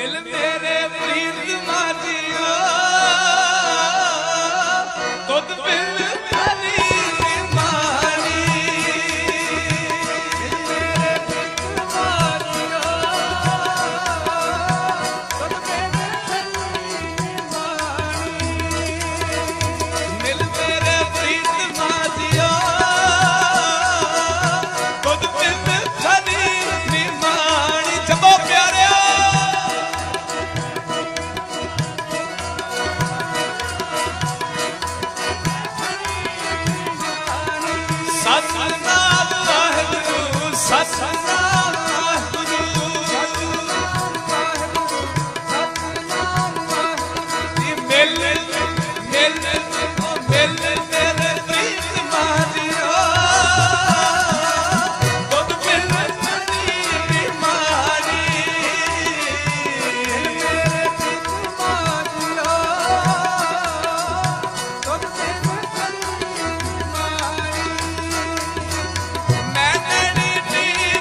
நிலந்தேரே सत्संग